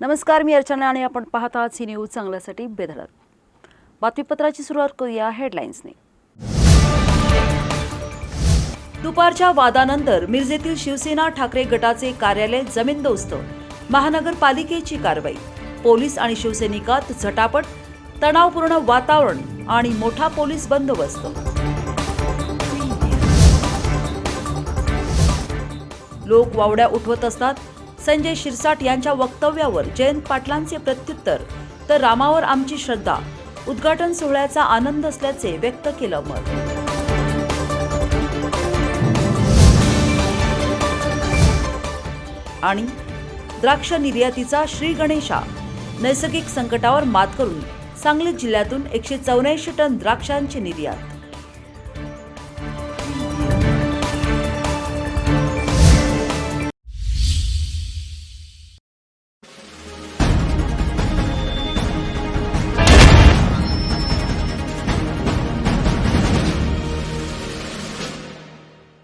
नमस्कार मी अर्चना आणि आपण पाहत आहात सी न्यूज चांगल्यासाठी बेधडक. बातमीपत्राची सुरुवात करूया हेडलाईन्सने. दुपारच्या वादानंतर मिरजेतील शिवसेना ठाकरे गटाचे कार्यालय जमीनदोस्त. महानगरपालिकेची कारवाई. पोलीस आणि शिवसैनिकात झटापट तणावपूर्ण वातावरण आणि मोठा पोलीस बंदोबस्त. लोक वावड्या उठवत असतात संजय शिरसाट यांच्या वक्तव्यावर जयंत पाटलांचे प्रत्युत्तर तर रामावर आमची श्रद्धा. उद्घाटन सोहळ्याचा आनंद असल्याचे व्यक्त केलं मत. आणि द्राक्ष निर्यातीचा श्री गणेशा. नैसर्गिक संकटावर मात करून सांगली जिल्ह्यातून एकशे चौऱ्याऐंशी टन द्राक्षांची निर्यात.